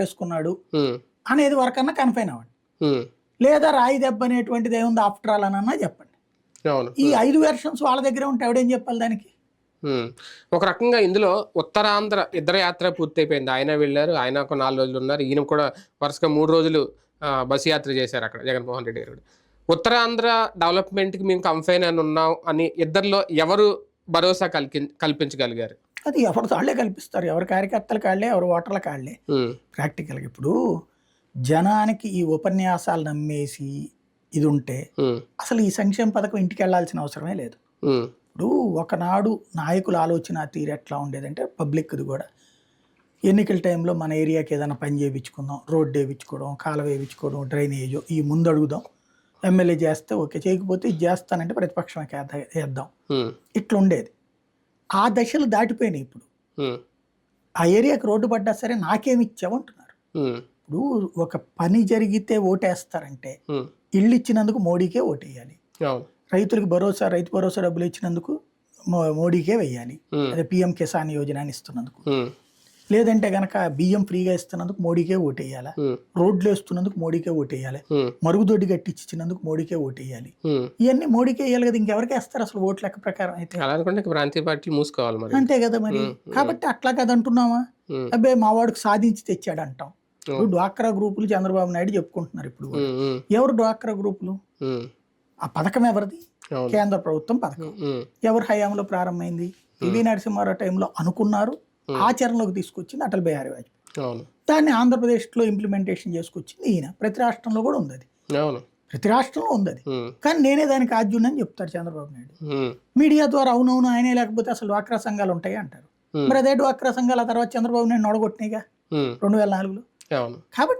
వేసుకున్నాడు అనేది వరకన్నా కన్ఫైన్ అవ్వండి లేదా రాయి దెబ్బ అనేటువంటిది ఏముంది ఆఫ్టర్ ఆల్ అని అన్నా చెప్పండి. ఈ ఐదు వెర్షన్స్ వాళ్ళ దగ్గరే ఉంటే ఎవడేం చెప్పాలి దానికి. ఒక రకంగా ఇందులో ఉత్తరాంధ్ర ఇద్దరు యాత్ర పూర్తయిపోయింది. ఆయన వెళ్ళారు ఆయన ఒక నాలుగు రోజులు ఉన్నారు. ఈయన కూడా వరుసగా మూడు రోజులు బస్సు యాత్ర చేశారు అక్కడ జగన్మోహన్ రెడ్డి గారు. ఉత్తరాంధ్ర డెవలప్మెంట్కి మేము కంఫైన్ అని ఉన్నాం అని ఇద్దరిలో ఎవరు భరోసా కల్పి కల్పించగలిగారు? అది ఎవరు వాళ్ళే కల్పిస్తారు. ఎవరి కార్యకర్తల కాళ్ళే ఎవరి ఓటర్ల కాళ్ళే. ప్రాక్టికల్గా ఇప్పుడు జనానికి ఈ ఉపన్యాసాలు నమ్మేసి ఇది ఉంటే అసలు ఈ సంక్షేమ పథకం ఇంటికి వెళ్ళాల్సిన అవసరమే లేదు. ఇప్పుడు ఒకనాడు నాయకుల ఆలోచన తీరు ఎట్లా ఉండేదంటే పబ్లిక్ది కూడా ఎన్నికల టైంలో మన ఏరియాకి ఏదైనా పని చేయించుకుందాం రోడ్డు వేయించుకోవడం కాలువ వేయించుకోవడం డ్రైనేజ్ ఈ ముందు అడుగుదాం. ఎమ్మెల్యే చేస్తే ఓకే చేయకపోతే ఇది చేస్తానంటే ప్రతిపక్షం వేద్దాం ఇట్లా ఉండేది ఆ దశలు దాటిపోయినాయి ఇప్పుడు. ఆ ఏరియాకి రోడ్డు పడ్డా సరే నాకేమి ఇచ్చావు అంటున్నారు ఉమ్, ఇప్పుడు ఒక పని జరిగితే ఓటేస్తారంటే ఇల్లు ఇచ్చినందుకు మోడీకే ఓటేయాలి. రైతులకు భరోసా రైతు భరోసా డబ్బులు ఇచ్చినందుకు మోడీకే వెయ్యాలి. ఉమ్, అదే పిఎం కిసాన్ యోజన అని ఇస్తున్నందుకు. లేదంటే గనక బియ్యం ఫ్రీగా ఇస్తున్నందుకు మోడీకే ఓటేయాలి? రోడ్లు వేస్తున్నందుకు మోడీకే ఓటేయాలి? మరుగుదొడ్డి కట్టించినందుకు మోడీకే ఓటేయాలి. ఇవన్నీ మోడీకే వేయాలి కదా ఇంకెవరికి వేస్తారు అసలు ఓట్ల లెక్క ప్రకారం అయితే? ప్రాంతీయ పార్టీలు మూసుకోవాలి మరి. అంతే కదా మరి. కాబట్టి అట్లా కదా అంటున్నావా? ఉమ్, అబ్బే మా వాడికి సాధించి తెచ్చాడు అంటాం ఇప్పుడు డ్వాక్రా గ్రూపులు చంద్రబాబు నాయుడు చెప్పుకుంటున్నారు ఇప్పుడు ఎవరు డ్వాక్రా గ్రూపులు? ఆ పథకం ఎవరిది? కేంద్ర ప్రభుత్వం పథకం. ఎవరి హయాంలో ప్రారంభమైంది? పివి నరసింహారావు టైంలో అనుకున్నారు. ఆచరణలోకి తీసుకొచ్చింది అటల్ బిహారీ వాజ్పేయి. దాన్ని ఆంధ్రప్రదేశ్లో ఇంప్లిమెంటేషన్ చేసుకొచ్చింది ఈయన. ప్రతి రాష్ట్రంలో కూడా ఉంది అది. ప్రతి రాష్ట్రంలో ఉంది అది. కానీ నేనే దానికి ఆద్యుని అని చెప్తారు చంద్రబాబు నాయుడు. మీడియా ద్వారా అవునవును ఆయనే లేకపోతే అసలు డ్వాక్రా సంఘాలు ఉంటాయి అంటారు. మరి అదే డ్వాక్రా సంఘాలు ఆ తర్వాత చంద్రబాబు నాయుడు నొడగొట్టినాయిగా? రెండు వేల నాలుగులో? కాబట్టి